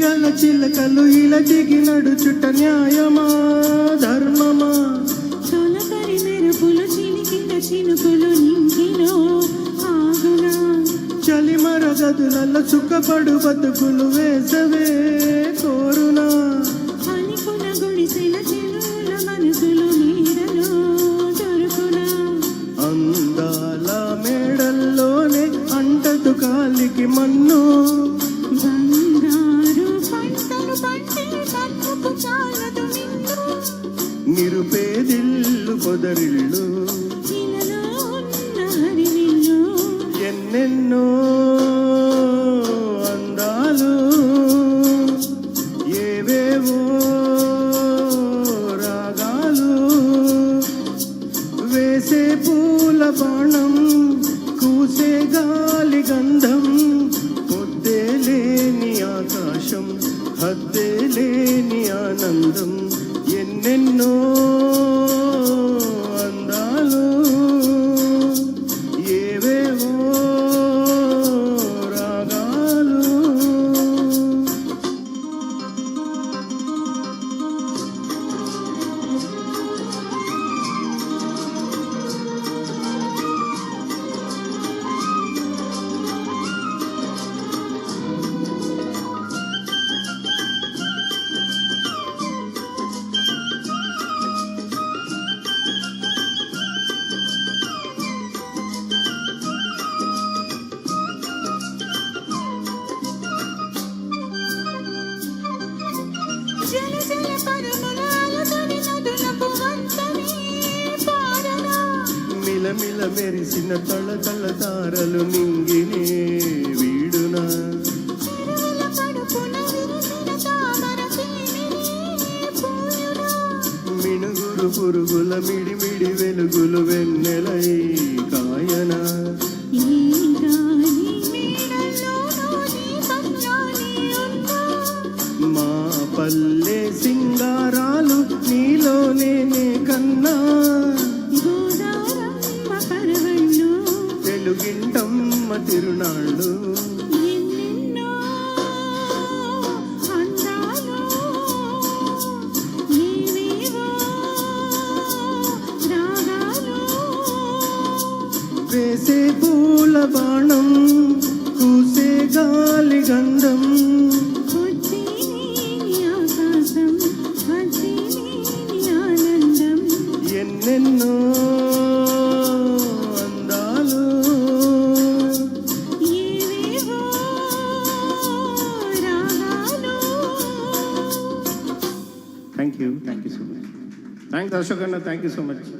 చిలకలు ఇలా దిగి నడుచుట న్యాయమా ధర్మమా? తొలకరి మెరుపులు చిలికిన చినుకులు నింగిలో ఆగునా? చలి మరగదులలో చుక్కపడు బతుకులు వేసవే కోరునా? అనుకున్న గుడిసెల చెరువుల మనసులు నీడలో దొరుకునా? అందాల మేడల్లోనే అంటదు కాలికి మన్ను. నిరుపేదిల్లు పొదరిల్లు. ఎన్నెన్నో అందాలు ఏవేవో రాగాలు వేసే పూల బాణం కూసే గాలి గంధం పొద్దే లేని ఆకాశం హద్దే లేని ఆనందం. ఎన్నెన్నో మిలమిల మెరిసిన తళ తళ తారలు నింగినే వీడునా. మిణుగురు పురుగుల మిడిమిడి వెలుగులు వెన్నెలై తెలుగింటమ్మ తిరునాళ్ళు. వేసే పూల బాణం Thank you, Anna. Thank you so much.